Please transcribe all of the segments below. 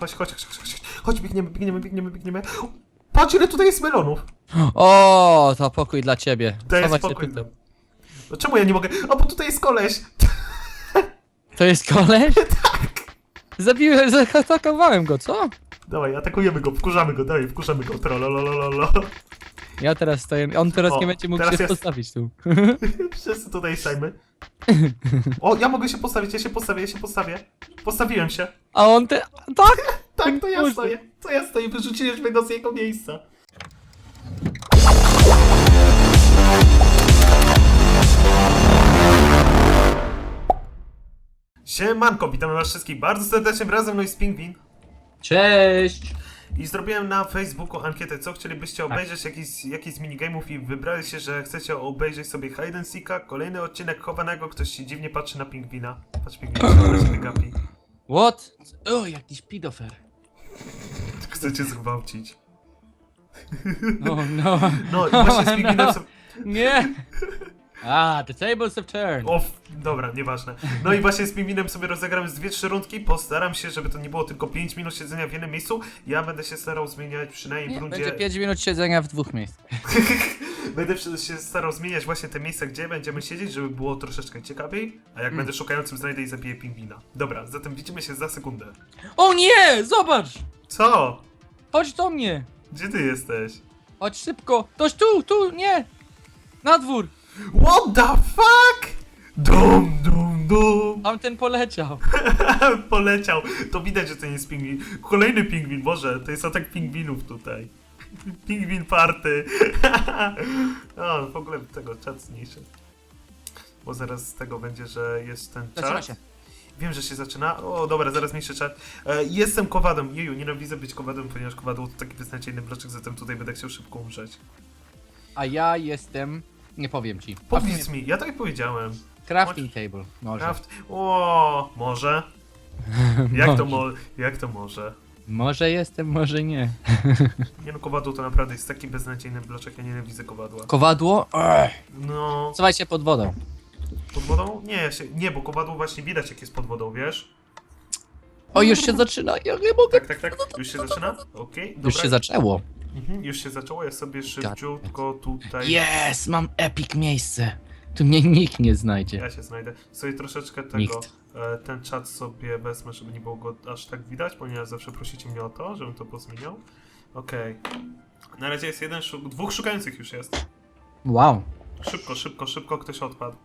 Chodź, chodź, chodź, chodź, chodź, chodź, biegniemy, biegniemy, biegniemy, biegniemy. Patrz, ile tutaj jest melonów. O, to pokój dla ciebie. Schowaj się spokój. tutaj. No czemu ja nie mogę? A bo tutaj jest koleś. To jest koleś? Tak. Zabiłem, zaatakowałem go, co? Dawaj, atakujemy go, wkurzamy go, dawaj, wkurzamy go, trololololo. Ja teraz stoję, on teraz O, nie będzie mógł teraz się jest. postawić tu. Wszyscy tutaj stajmy. O, ja mogę się postawić, ja się postawię, ja się postawię. Postawiłem się. A on te... Tak! Tak, to ja Boże. stoję. To ja stoję, wyrzuciłeś mnie go z jego miejsca. Siemanko, witamy was wszystkich bardzo serdecznie, razem no i z Pingwin. Cześć! I zrobiłem na Facebooku ankietę, co chcielibyście obejrzeć, jakiś, jakiś z minigame'ów i wybrali się, że chcecie obejrzeć sobie Hide and Seeka, kolejny odcinek chowanego, ktoś się dziwnie patrzy na pingwina. Patrz pingwin, się się gapi. What? O, jakiś pidofer. Chcecie zgwałcić. No, no. No i właśnie z pingwinem sobie... Nie! A, the tables have turned. O, dobra, nieważne. No i właśnie z pingwinem sobie rozegramy z dwie, trzy rundki. Postaram się, żeby to nie było tylko 5 minut siedzenia w jednym miejscu. Ja będę się starał zmieniać przynajmniej w Nie, rundzie... będzie 5 minut siedzenia w dwóch miejscach. Będę przy- się starał zmieniać właśnie te miejsca, gdzie będziemy siedzieć, żeby było troszeczkę ciekawiej. A jak Mm. będę szukającym, znajdę i zabiję pingwina. Dobra, zatem widzimy się za sekundę. O nie! Zobacz! Co? Chodź do mnie! Gdzie ty jesteś? Chodź szybko! Toś tu, tu, nie! Na dwór! What the fuck? Dum, dum, dum. Tamten poleciał. Poleciał. To widać, że to nie jest pingwin. Kolejny pingwin, Boże, to jest atak pingwinów tutaj. Pingwin party. o, w ogóle tego czat zmniejszę. Bo zaraz z tego będzie, że jest ten Zaczyna czat. się. Wiem, że się zaczyna. O, dobra, zaraz mniejszy czat. E, jestem kowadem. Jeju, nienawidzę być kowadem, ponieważ kowadło to taki beznadziejny bloczek, zatem tutaj będę chciał szybko umrzeć. A ja jestem... Nie powiem ci. Powiedz mi, ja tak powiedziałem. Crafting table. Może. Craft. O, może. Jak to, Może. mo jak to może? Może jestem, może nie. Nie no, kowadło to naprawdę jest taki beznadziejny bloczek, ja nienawidzę kowadła. Kowadło? Ech. No, Słuchaj się pod wodą. pod wodą? Nie, ja się, nie, bo kowadło właśnie widać jak jest pod wodą, wiesz? O, już się zaczyna, ja nie mogę. Tak, tak, tak, już się zaczyna? Okej, dobra. Już się zaczęło. Mhm, już się zaczęło, ja sobie szybciutko tutaj... Yes, mam epic miejsce. Tu mnie nikt nie znajdzie. Ja się znajdę. Sobie troszeczkę tego, Nikt. e, ten czat sobie wezmę, żeby nie było go aż tak widać, ponieważ zawsze prosicie mnie o to, żebym to pozmieniał. Okej. Na razie jest jeden, szuk dwóch szukających już jest. Wow. Szybko, szybko, szybko ktoś odpadł.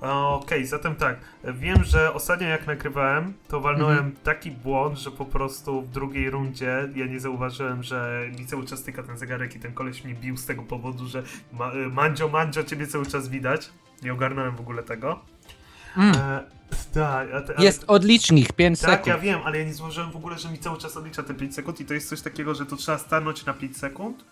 Okej, zatem tak. Wiem, że ostatnio jak nagrywałem, to walnąłem Mhm. taki błąd, że po prostu w drugiej rundzie ja nie zauważyłem, że mi cały czas tyka ten zegarek i ten koleś mnie bił z tego powodu, że ma, e, Mandzio, Mandzio, ciebie cały czas widać. Nie ogarnąłem w ogóle tego. Mm. E, tak, a te, ale- Jest odlicznik, 5 tak, sekund. ja wiem, ale ja nie zauważyłem w ogóle, że mi cały czas odlicza te 5 sekund i to jest coś takiego, że to trzeba stanąć na 5 sekund.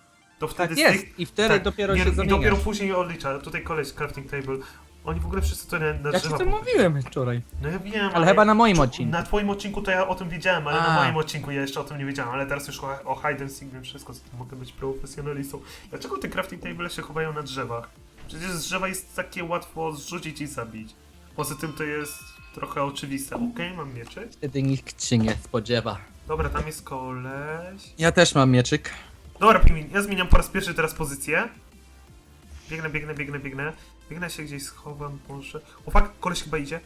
To wtedy Tak jest. tych- I wtedy tak, dopiero nie, się I zamienia. dopiero później odlicza. Tutaj koleś crafting table. Oni w ogóle wszyscy to na, na Ja ci to mówiłem wczoraj. No ja wiem, Ale chyba na moim odcinku. Na twoim odcinku to ja o tym wiedziałem, ale na A. moim odcinku ja jeszcze o tym nie wiedziałem, ale teraz już o, o hide and seek wiem wszystko, co mogę być profesjonalistą. Dlaczego te crafting table się chowają na drzewach? Przecież z drzewa jest takie łatwo zrzucić i zabić. Poza tym to jest trochę oczywiste. Okej, mam mieczyk. Wtedy nikt się nie spodziewa. Dobra, tam jest koleś. Ja też mam mieczyk. Dobra, pingwin, ja zmieniam po raz pierwszy teraz pozycję. Biegnę, biegnę, biegnę, biegnę. Biegnę się gdzieś schowam, może. O fuck, koleś chyba idzie.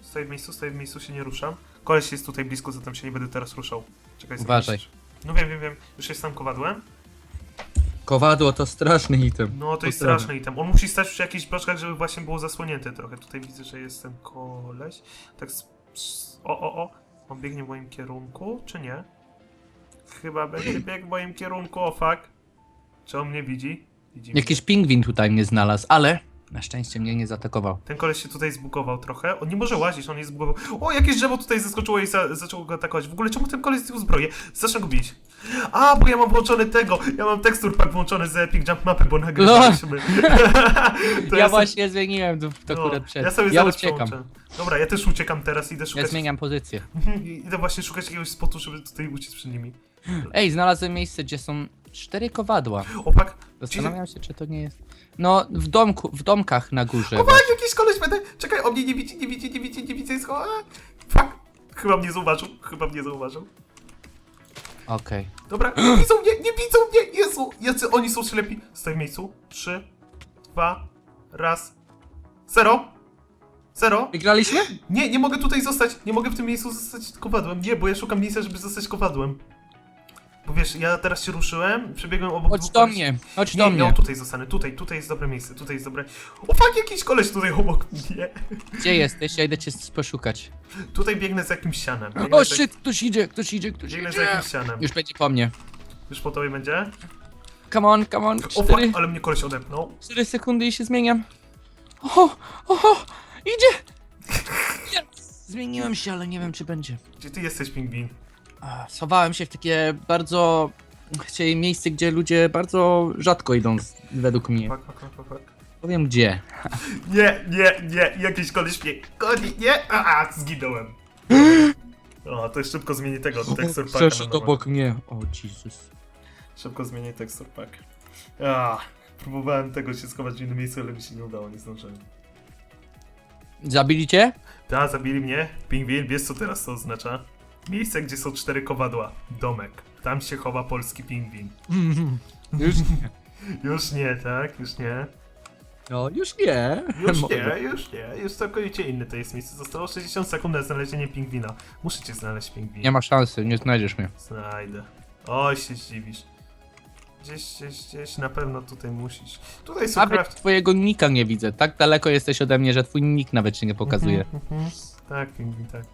Stoję w miejscu, stoję w miejscu, się nie ruszam. Koleś jest tutaj blisko, zatem się nie będę teraz ruszał. Czekaj, Uważaj. zobaczysz. No wiem, wiem, wiem. Już jest tam kowadłem. Kowadło to straszny item. No to jest Pozdrawiam. straszny item. On musi stać przy jakichś bloczkach, żeby właśnie było zasłonięte trochę. Tutaj widzę, że jest ten koleś. Tak z... z- O, o, o. On biegnie w moim kierunku, czy nie? Chyba będzie biegł w moim kierunku, o fuck. Czy on mnie widzi? Widzi mnie. Jakiś pingwin tutaj mnie znalazł, ale na szczęście mnie nie zaatakował. Ten koleś się tutaj zbugował trochę. On nie może łazić, on jest zbugował. O, jakieś drzewo tutaj zaskoczyło i za zaczęło go atakować. W ogóle czemu ten koleś zdjął zbroję? Zacznę go bić. A, bo ja mam włączony tego. Ja mam tekstur pack włączony z Epic Jump Mapy, bo nagrywaliśmy. To ja sobie- właśnie zmieniłem to, to no, akurat przed. Ja sobie ja zaraz uciekam. przełączę. Dobra, ja też uciekam teraz, idę Ja szukać... zmieniam pozycję. Mhm, Idę właśnie szukać jakiegoś spotu, żeby tutaj uciec przed nimi. Ej, znalazłem miejsce, gdzie są cztery kowadła. Opak, Zastanawiam się, czy to nie jest. No, w domku, w domkach na górze. opak, jakiś koleś będę... Czekaj, on mnie nie widzi, nie widzi, nie widzi, nie widzi, jest... A, fuck. Chyba mnie zauważył, chyba mnie zauważył. Okej. Dobra, nie widzą mnie, nie widzą mnie! Jezu, jacy oni są ślepi. Staj w miejscu. Trzy, dwa, raz, zero. Zero. Wygraliśmy? Nie, nie mogę tutaj zostać. Nie mogę w tym miejscu zostać kowadłem. Nie, bo ja szukam miejsca, żeby zostać kowadłem. Bo wiesz, ja teraz się ruszyłem, przebiegłem obok Chodź dwóch do koleś- mnie, chodź do nie, mnie. o, tutaj zostanę. Tutaj, tutaj jest dobre miejsce. Tutaj jest dobre. O fuck, jakiś koleś tutaj obok mnie. Gdzie jesteś? Ja idę cię poszukać. Tutaj biegnę z jakimś sianem. Biegnę O za- shit, ktoś idzie, ktoś idzie, ktoś Biegnę za idzie. jakimś sianem. Już będzie po mnie. Już po tobie będzie? Come on, come on, O fuck, cztery, ale mnie koleś odepnął. cztery sekundy i się zmieniam. Oho, oho, idzie! Yes! Zmieniłem się, ale nie wiem czy będzie. Gdzie ty jesteś, pingwin? Schowałem się w takie bardzo... Chcieli miejsce, gdzie ludzie bardzo rzadko idą, z- według mnie. Fuck, fuck, fuck, fuck, fuck. Powiem gdzie. Nie, nie, nie, jakiś koleś mnie goni, nie, a, a zginąłem. O, to jest szybko zmieni tego, tekstur packa na nowo. obok mnie. O Jezus. Szybko zmienię tekstur pack. A, próbowałem tego się schować w innym miejscu, ale mi się nie udało, nie zdążyłem. Zabili cię? Da, zabili mnie. Pingwin, wiesz co teraz to oznacza? Miejsce, gdzie są cztery kowadła. Domek. Tam się chowa polski pingwin. Już nie. Już nie, tak? Już nie. No, już nie. Już nie, już nie. Już całkowicie inne to jest miejsce. Zostało 60 sekund na znalezienie pingwina. Muszę cię znaleźć, pingwin. Nie ma szansy, nie znajdziesz mnie. Znajdę. Oj, się zdziwisz. Gdzieś, gdzieś, gdzieś na pewno tutaj musisz. Tutaj są Nawet craft. twojego nika nie widzę. Tak daleko jesteś ode mnie, że twój nick nawet się nie pokazuje. Mhm, mhm. Tak, pingwin, tak.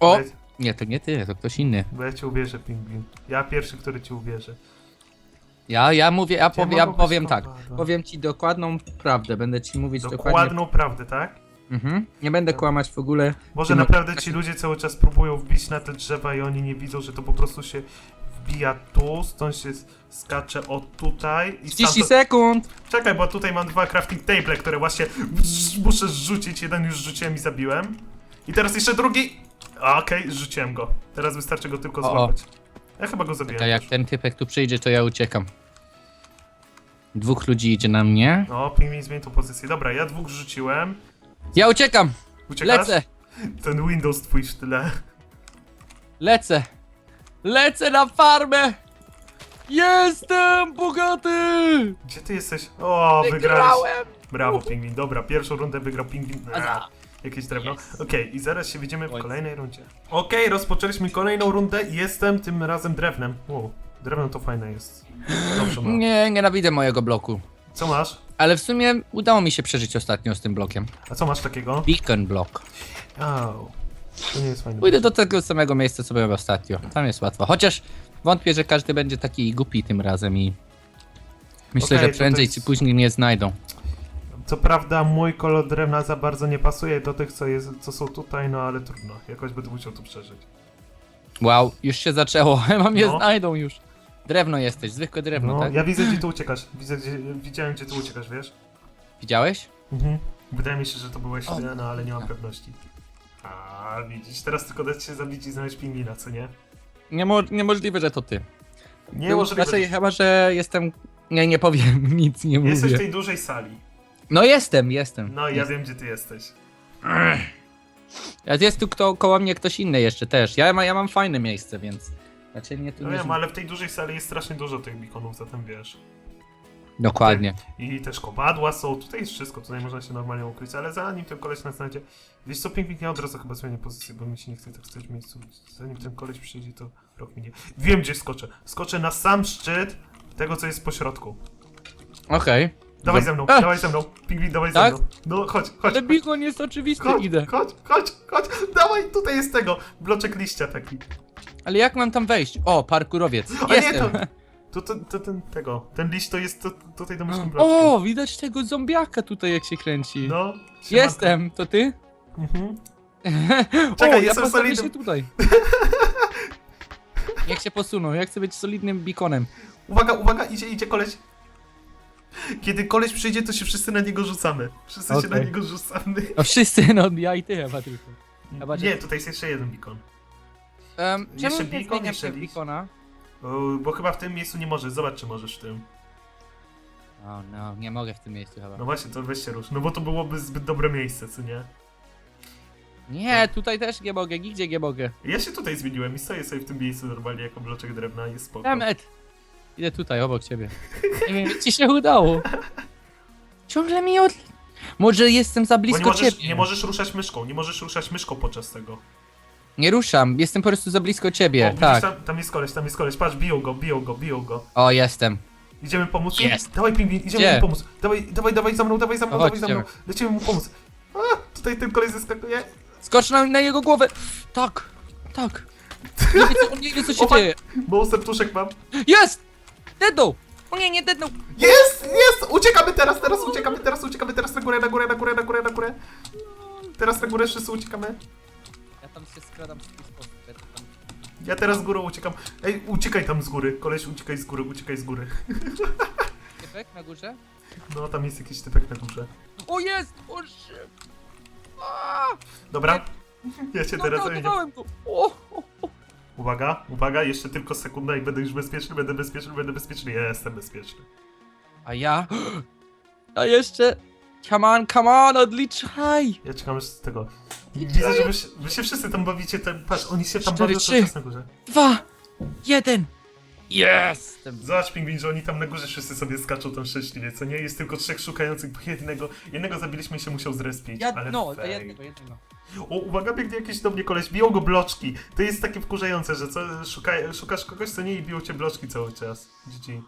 O! Nie, to nie ty, to ktoś inny. bo ja ci uwierzę, pingwin. Ja pierwszy, który ci uwierzy. Ja, ja mówię, ja, powie, ja być powiem tak. Powiem ci dokładną prawdę, będę ci mówić dokładnie. Dokładną prawdę, tak? Mhm. Nie będę kłamać w ogóle. Może Ty mo- naprawdę ci ludzie cały czas próbują wbić na te drzewa i oni nie widzą, że to po prostu się wbija tu, stąd się skacze o tutaj i 30 stamtąd... sekund! Czekaj, bo tutaj mam dwa crafting table, które właśnie muszę zrzucić. Jeden już rzuciłem i zabiłem. I teraz jeszcze drugi. Okej, zrzuciłem go. Teraz wystarczy go tylko O, o. złapać. Ja chyba go zabiłem. A jak ten typek tu przyjdzie, to ja uciekam. Dwóch ludzi idzie na mnie. No, pingwin zmienił tą pozycję. Dobra, ja dwóch rzuciłem. Ja uciekam! Uciekasz? Lecę! Ten Windows twój w tyle. Lecę! Lecę na farmę! Jestem bogaty! Gdzie ty jesteś? O, wygrałeś. Wygrałem! Brawo, pingwin. Dobra, pierwszą rundę wygrał pingwin. Jakieś drewno. Yes. Okej, i zaraz się widzimy w Oj. kolejnej rundzie. Okej, rozpoczęliśmy kolejną rundę i jestem tym razem drewnem. Wow, drewno to fajne jest. Dobrze mam. Nie, nienawidzę mojego bloku. Co masz? Ale w sumie udało mi się przeżyć ostatnio z tym blokiem. A co masz takiego? Beacon block. Au. To nie jest fajne. Pójdę do tego samego miejsca, co byłem ostatnio. Tam jest łatwo. Chociaż wątpię, że każdy będzie taki głupi tym razem i... Myślę, Okej, że to prędzej to czy jest- później mnie znajdą. Co prawda mój kolor drewna za bardzo nie pasuje do tych, co, jest, co są tutaj, no ale trudno. Jakoś będę musiał to przeżyć. Wow, już się zaczęło. Chyba mnie No. znajdą już. Drewno jesteś, zwykłe drewno, No, tak? ja widzę, gdzie ty uciekasz. Widzę, gdzie, widziałem, gdzie ty uciekasz, wiesz? Widziałeś? Mhm. Wydaje mi się, że to byłeś O. ty, no ale nie mam pewności. A widzisz, teraz tylko dać się zabić i znaleźć pingwina, co nie? Niemo niemożliwe, że to ty. Nie możliwe. Znaczy, chyba, że jestem... Nie, nie powiem, nic nie mówię. Jesteś w tej dużej sali. No jestem, jestem. No, ja wiem, gdzie ty jesteś. A Jest tu kto, koło mnie ktoś inny jeszcze też. Ja, ma, ja mam fajne miejsce, więc... Znaczy mnie tu No nie... wiem, ale w tej dużej sali jest strasznie dużo tych beaconów, zatem wiesz. Dokładnie. I też kowadła są, tutaj jest wszystko, tutaj można się normalnie ukryć, ale zanim ten koleś nas znajdzie... Wiesz co, pingwin, ja od razu chyba zmienię pozycję, bo mi się nie chce tak stać w miejscu. Zanim ten koleś przyjdzie, to rok minie. Wiem, gdzie skoczę. Skoczę na sam szczyt tego, co jest po środku. Okej. Dawaj ze mną, dawaj ze mną. Pingwin, dawaj Tak? ze mną. No, chodź, chodź. Ale beacon jest oczywisty, Chodź, idę. chodź, chodź, chodź, dawaj, tutaj jest tego, bloczek liścia taki. Ale jak mam tam wejść? O, parkurowiec. A nie, Jestem. to, to, to, to ten, tego, ten liść to jest to, tutaj domyślnym bloczkiem. O, widać tego zombiaka tutaj jak się kręci. No, siemanko. Jestem, to ty? Mhm. o, Czekaj, ja jestem postawię solidnym. się tutaj. Niech się posuną, ja chcę być solidnym beaconem. Uwaga, uwaga, idzie, idzie koleś. Kiedy koleś przyjdzie, to się wszyscy na niego rzucamy. Wszyscy się na niego rzucamy. No wszyscy, no ja i ty chyba tylko. Chyba, że- Nie, tutaj jest jeszcze jeden beacon. Um, Jeszcze czemu nie beacon, zmieniam jeszcze się list. beacona? O, bo chyba w tym miejscu nie możesz. Zobacz, czy możesz w tym. O no, nie mogę w tym miejscu chyba. No właśnie, to weź się rusz. No bo to byłoby zbyt dobre miejsce, co nie? Nie, tutaj też nie mogę, nigdzie nie mogę. Ja się tutaj zmieniłem i stoję sobie w tym miejscu normalnie jako bloczek drewna, jest spoko. Demet! Idę tutaj, obok ciebie. Nie wiem, jak ci się udało. Ciągle mi od... Może jestem za Bo blisko nie możesz, ciebie. nie możesz ruszać myszką, nie możesz ruszać myszką podczas tego. Nie ruszam, jestem po prostu za blisko ciebie, o, widzisz, tak. tam, tam jest koleś, tam jest koleś, patrz, biją go, biją go, biją go. O, jestem. Idziemy pomóc? Jest. Dawaj pingwin, idziemy Gdzie? mu pomóc. Dawaj, dawaj, dawaj za mną, dawaj za mną, No chodź, dawaj za mną. Lecimy mu pomóc. A, tutaj ten koleś zeskakuje. Skocz na, na jego głowę! Tak, tak. Nie wie, co, on nie wie, co się O, fuck. dzieje. Mało serduszek mam. Jest! Dednął! O nie, nie dednął! Jest, jest! Uciekamy teraz, teraz uciekamy, teraz uciekamy, teraz na górę, na górę, na górę, na górę, na górę. Teraz na górę wszyscy uciekamy. Ja tam się skradam w taki sposób. ja tam- Ja teraz z górą uciekam. Ej, uciekaj tam z góry. Koleś, uciekaj z góry, uciekaj z góry. Typek na górze? No, tam jest jakiś typek na górze. O jest! O shit! Aaa! Dobra. Ja cię No, teraz no, dawałem go! O, o, o. Uwaga, uwaga, jeszcze tylko sekunda i będę już bezpieczny, będę bezpieczny, będę bezpieczny. Ja jestem bezpieczny. A ja... A jeszcze... Come on, come on, odliczaj! Ja czekam już z tego. Widzę, że wy, się- wy się wszyscy tam bawicie. Tam, patrz, oni się tam Cztery, bawią trzy. czas na górze. Dwa! Jeden! Jestem! Zobacz, pingwin, że oni tam na górze wszyscy sobie skaczą tam szczęśliwie, co nie? Jest tylko trzech szukających, bo jednego, jednego zabiliśmy i się musiał zrespić, Ja, ale no, fej. jednego, jednego. O, uwaga, biegnie jakiś do mnie koleś, biją go bloczki. To jest takie wkurzające, że co, szuka, szukasz kogoś, co nie i biją cię bloczki cały czas. GG.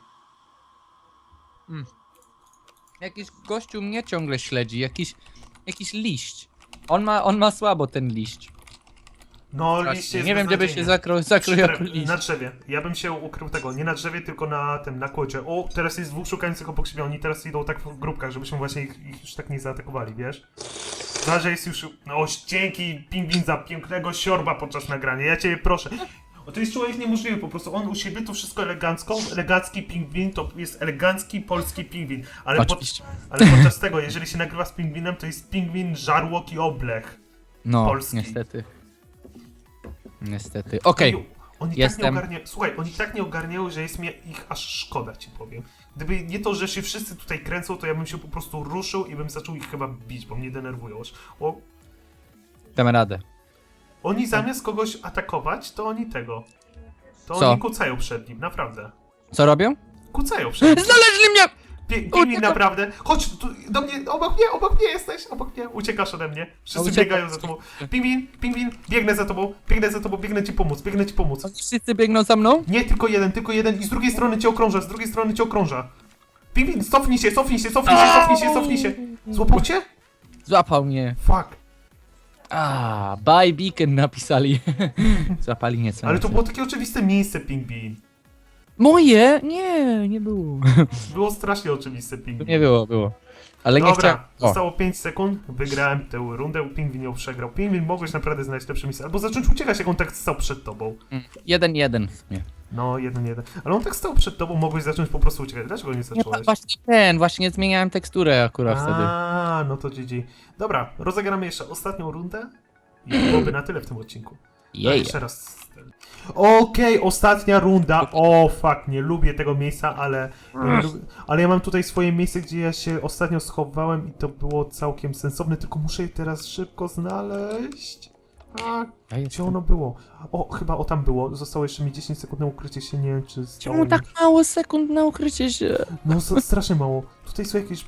Jakiś gościu mnie ciągle śledzi, jakiś... Jakiś liść. On ma, on ma słabo ten liść. No, liście jest Nie wiem, gdzie by się beznadziejnie. zakrył, zakrył jako drzew- liść. Na drzewie. Ja bym się ukrył tego, nie na drzewie, tylko na tym, na kłodzie. O, teraz jest dwóch szukających obok siebie, oni teraz idą tak w grupkach, żebyśmy właśnie ich, ich już tak nie zaatakowali, wiesz? Zobacz, że jest już... No, dzięki pingwin za pięknego siorba podczas nagrania, ja cię proszę. O, to jest człowiek niemożliwy, po prostu on u siebie to wszystko elegancko, elegancki pingwin to jest elegancki polski pingwin, ale, pod, Oczywiście. ale podczas tego, jeżeli się nagrywa z pingwinem, to jest pingwin, żarłok i oblech. No, Polski. niestety. Niestety. Okej. Oni, oni tak Jestem. nie ogarnia... Słuchaj, oni tak nie ogarniają, że jest mi ich aż szkoda, ci powiem. Gdyby nie to, że się wszyscy tutaj kręcą, to ja bym się po prostu ruszył i bym zaczął ich chyba bić, bo mnie denerwują. O, Damy radę. oni zamiast kogoś atakować, to oni tego. To Co? oni kucają przed nim, naprawdę. Co robią? Kucają przed nim. Znaleźli mnie! Pingwin, naprawdę. Chodź tu, do mnie, obok mnie, obok mnie jesteś, obok mnie. Uciekasz ode mnie. Wszyscy Uciekam. biegają za tobą. Pingwin, pingwin, biegnę za tobą, biegnę za tobą, biegnę ci pomóc, biegnę ci pomóc. Wszyscy biegną za mną? Nie, tylko jeden, tylko jeden i z drugiej strony cię okrąża, z drugiej strony cię okrąża. Pingwin, cofnij się, cofnij się, cofnij się, cofnij się, cofnij się. Złapał cię? Złapał mnie. Fuck. A, bye beacon napisali. Złapali nieco. Ale to było takie oczywiste miejsce, Pingwin. Moje? Nie, nie było. Było strasznie oczywiste, Pingwin. Nie było, było. Ale nie Dobra, chciałem. O, zostało 5 sekund, wygrałem tę rundę, Pingwin ją przegrał. Pingwin, mogłeś naprawdę znaleźć lepsze miejsce, albo zacząć uciekać, jak on tak stał przed tobą. mm, jeden, jeden w sumie. No, jeden, jeden. Ale on tak stał przed tobą, mogłeś zacząć po prostu uciekać. Dlaczego nie Nie, zacząłeś? właśnie ten, właśnie zmieniałem teksturę akurat wtedy. A, no to GG. Dobra, rozegramy jeszcze ostatnią rundę i byłoby na tyle w tym odcinku. Jej. jeszcze raz. Okej, ostatnia runda. O, fuck, nie lubię tego miejsca, ale, lubię, ale ja mam tutaj swoje miejsce, gdzie ja się ostatnio schowałem i to było całkiem sensowne, tylko muszę je teraz szybko znaleźć. A, Ja gdzie jestem. ono było? O, chyba o tam było. Zostało jeszcze mi 10 sekund na ukrycie się, nie wiem czy... Czemu tak mało sekund na ukrycie się? No, strasznie mało. Tutaj są jakieś...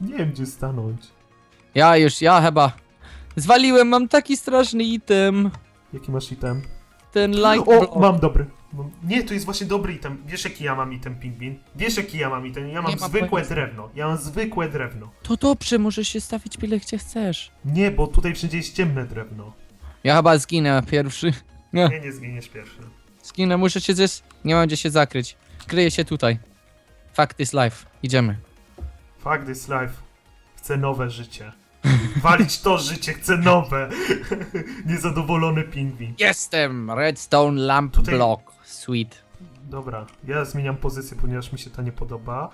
Nie wiem, gdzie stanąć. Ja już, ja chyba. Zwaliłem, mam taki straszny item. Jaki masz item? Ten light O, mam dobry. Mam- Nie, to jest właśnie dobry item. Wiesz jaki ja mam item, pingwin? Wiesz jaki ja mam item? Ja mam Nie zwykłe pojęcia. drewno. Ja mam zwykłe drewno. To dobrze, możesz się stawić byle gdzie chcesz. Nie, bo tutaj wszędzie jest ciemne drewno. Ja chyba zginę pierwszy. Nie, Nie, nie zginiesz pierwszy. zginę, muszę się zjeść. Nie mam gdzie się zakryć. Kryję się tutaj. Fact is life. Idziemy. Fuck this life. Chcę nowe życie. Walić to życie, chcę nowe. Niezadowolony pingwin. Jestem! Redstone lamp Tutaj- block. Sweet. Dobra, ja zmieniam pozycję, ponieważ mi się to nie podoba.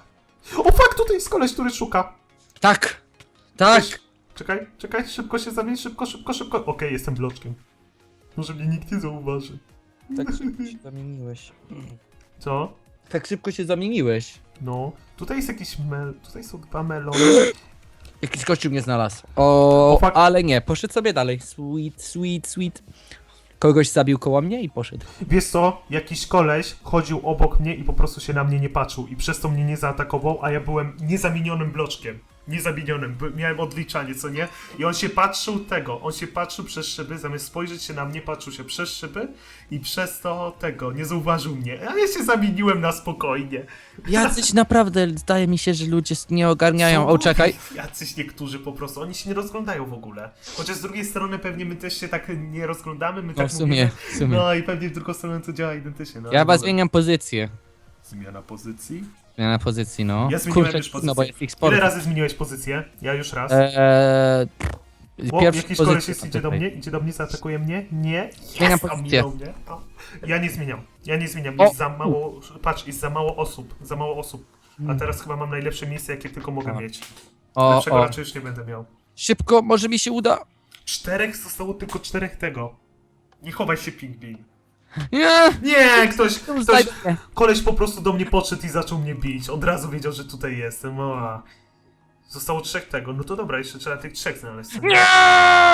O fuck, tutaj jest koleś, który szuka. Tak! Tak! Cześć. Czekaj, czekaj, szybko się zamień, szybko, szybko, szybko. Okej, jestem bloczkiem. Może mnie nikt nie zauważy. Tak szybko się zamieniłeś. Co? Tak szybko się zamieniłeś. No, tutaj jest jakiś mel... Tutaj są dwa melony. Jakiś kościół mnie znalazł. O, ale nie, poszedł sobie dalej. Sweet, sweet, sweet. Kogoś zabił koło mnie i poszedł. Wiesz co, jakiś koleś chodził obok mnie i po prostu się na mnie nie patrzył i przez to mnie nie zaatakował, a ja byłem niezamienionym bloczkiem. Niezamienionym, miałem odliczanie, co nie? I on się patrzył tego, on się patrzył przez szyby, zamiast spojrzeć się na mnie, patrzył się przez szyby i przez to tego, nie zauważył mnie. A ja się zamieniłem na spokojnie. Jacyś naprawdę, zdaje mi się, że ludzie nie ogarniają. Są O, czekaj. Jacyś niektórzy po prostu, oni się nie rozglądają w ogóle. Chociaż z drugiej strony pewnie my też się tak nie rozglądamy, my No, tak w sumie, mówimy. w sumie. No i pewnie w drugą stronę to działa identycznie. No, Ja was zmieniam pozycję. Zmiana pozycji. Zmiana pozycji, no. Ja zmieniłem Kurczę, już no bo pozycję. jest ich sporo. Ile razy zmieniłeś pozycję? Ja już raz. Eee, o, pierwszy jakiś pozycja koleś jest, idzie do mnie, idzie do mnie, zaatakuje mnie? Nie. Zmieniam Jest, pozycję. ominął mnie. O. Ja nie zmieniam. Ja nie zmieniam. O! Jest za mało. Patrz, jest za mało osób. Za mało osób. A Hmm. teraz chyba mam najlepsze miejsce, jakie tylko mogę A. mieć. O, Lepszego o. raczej już nie będę miał. Szybko, może mi się uda. Czterech zostało tylko czterech tego. Nie chowaj się, pingwin. Nie! Nie, ktoś, ktoś, znajdę koleś po prostu do mnie podszedł i zaczął mnie bić. Od razu wiedział, że tutaj jestem. O. Zostało trzech tego. No to dobra, jeszcze trzeba tych trzech znaleźć. nie?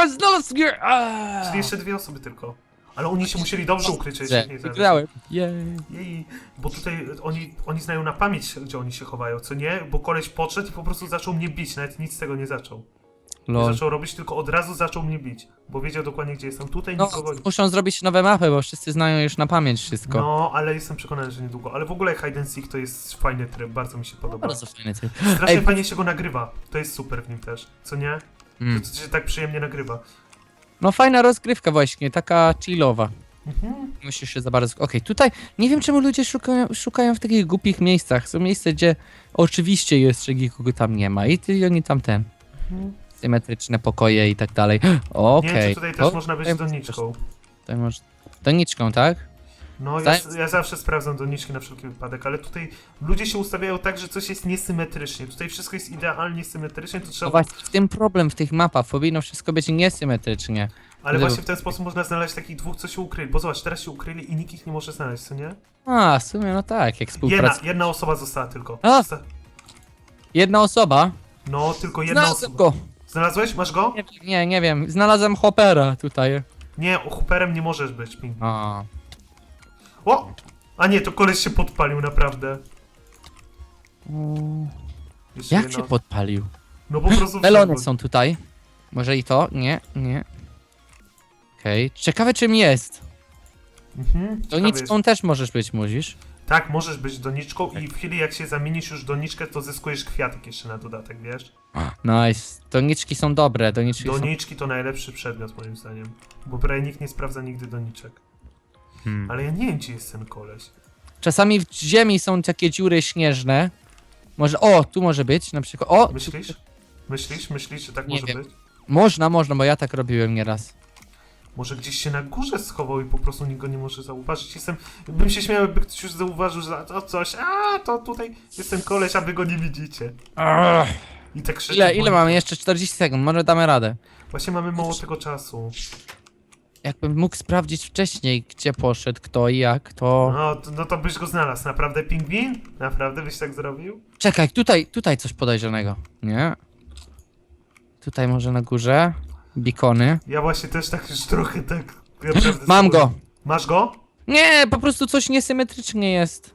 Znalazł mnie! Aaa! Czyli jeszcze dwie osoby tylko. Ale oni się musieli dobrze ukryć, Że, nie znaleźć. Wygrałem. Jej. Jej, bo tutaj oni, oni znają na pamięć, gdzie oni się chowają, co nie? Bo koleś podszedł i po prostu zaczął mnie bić, nawet nic z tego nie zaczął. Lol. zaczął robić, tylko od razu zaczął mnie bić, bo wiedział dokładnie, gdzie jestem. Tutaj No, nikogo nie... muszą zrobić nowe mapy, bo wszyscy znają już na pamięć wszystko. No, ale jestem przekonany, że niedługo. Ale w ogóle hide and seek to jest fajny tryb, bardzo mi się podoba. Bardzo fajny typ. Strasznie Ej, fajnie się go nagrywa. To jest super w nim też, co nie? Mm. To się tak przyjemnie nagrywa. No fajna rozgrywka właśnie, taka chillowa. Mhm. Musisz się za bardzo... Okej, tutaj nie wiem czemu ludzie szukają, szukają w takich głupich miejscach. Są miejsca, gdzie oczywiście jest, że nikogo tam nie ma i ty oni tam ten... Mhm. Symetryczne pokoje i tak dalej. Nie Okej. wiem, czy tutaj też To- można być tutaj doniczką. Tutaj może... Doniczką, tak? No, ja, ja zawsze sprawdzam doniczki na wszelki wypadek, ale tutaj ludzie się ustawiają tak, że coś jest niesymetrycznie. Tutaj wszystko jest idealnie symetrycznie, to No trzeba... właśnie, w tym problem w tych mapach. Powinno wszystko być niesymetrycznie. Ale właśnie w ten sposób można znaleźć takich dwóch, co się ukryli. Bo zobacz, teraz się ukryli i nikt ich nie może znaleźć, co nie? A, w sumie no tak, jak Jedna, współpraca. jedna osoba została tylko. A! Zosta- Jedna osoba. No, tylko jedna Znalazłem osoba. go. Znalazłeś? Masz go? Nie, nie, nie wiem. Znalazłem Hoppera tutaj. Nie, Hooperem nie możesz być, Pink. A. O! A nie, to koleś się podpalił, naprawdę. Jeszcze Jak jedna- się podpalił? No po prostu Melony są tutaj. Może i to? Nie, nie. Okej. Ciekawe czym jest. Mhm, ciekawe nic też możesz być, musisz. Tak, możesz być doniczką i w chwili jak się zamienisz już w doniczkę, to zyskujesz kwiatek jeszcze na dodatek, wiesz? Nice. Doniczki są dobre, doniczki są... Doniczki to najlepszy przedmiot moim zdaniem, bo prawie nikt nie sprawdza nigdy doniczek. Hmm. Ale ja nie wiem, gdzie jest ten koleś. Czasami w ziemi są takie dziury śnieżne. Może... O, tu może być na przykład. O! Myślisz? Myślisz? Myślisz, że tak Nie może wiem. być? Można, można, bo ja tak robiłem nieraz. Może gdzieś się na górze schował i po prostu nikt go nie może zauważyć. Jestem... Bym się śmiał, jakby ktoś już zauważył, że to coś, a to tutaj jest ten koleś, a wy go nie widzicie. I tak krzyczy. Ile, ile mamy? Jeszcze 40 sekund, może damy radę. Właśnie mamy mało tego czasu. Jakbym mógł sprawdzić wcześniej, gdzie poszedł, kto i jak, to... No, to- no to byś go znalazł. Naprawdę pingwin? Naprawdę byś tak zrobił? Czekaj, tutaj, tutaj coś podejrzanego. Nie? Tutaj może na górze. Bikony. Ja właśnie też tak już trochę tak. Naprawdę Mam go! Masz go? Nie, po prostu coś niesymetrycznie jest.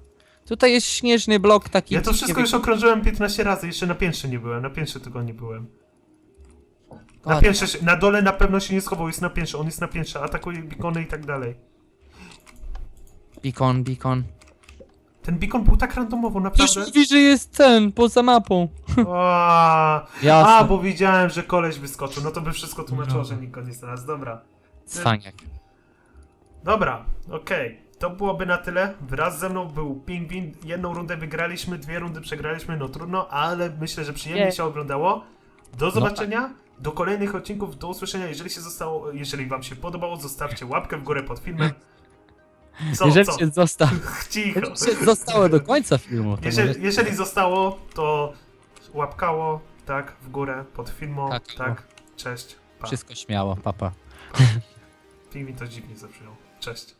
Tutaj jest śnieżny blok taki. Ja to wszystko już okrążyłem 15 razy, jeszcze na piętrze nie byłem, na piętrze tylko nie byłem. Na piętrze, się- na dole na pewno się nie schował, jest na piętrze, on jest na piętrze, atakuje bikony i tak dalej. Bikon, bikon. Ten bikon był tak randomowo, Przecież naprawdę. mówi, że jest ten, poza mapą. A, Jasne. a, bo widziałem, że koleś wyskoczył, no to by wszystko tłumaczyło, że nikt go nie znalazł, dobra. Cwaniak. Dobra, okej. To byłoby na tyle. Wraz ze mną był Pingwin. Jedną rundę wygraliśmy, dwie rundy przegraliśmy, no trudno, ale myślę, że przyjemnie Nie. się oglądało. Do No zobaczenia, do kolejnych odcinków, do usłyszenia. Jeżeli się zostało, jeżeli wam się podobało, zostawcie łapkę w górę pod filmem. Co, Jeżeli co? się zostało, Cicho. jeżeli się zostało do końca filmu, to może... Jeżeli, jeżeli zostało, to łapkało, tak, w górę pod filmem, Tak, tak. Cześć. Pa. wszystko śmiało, papa. Pingwin to dziwnie zabrzmiał. Cześć.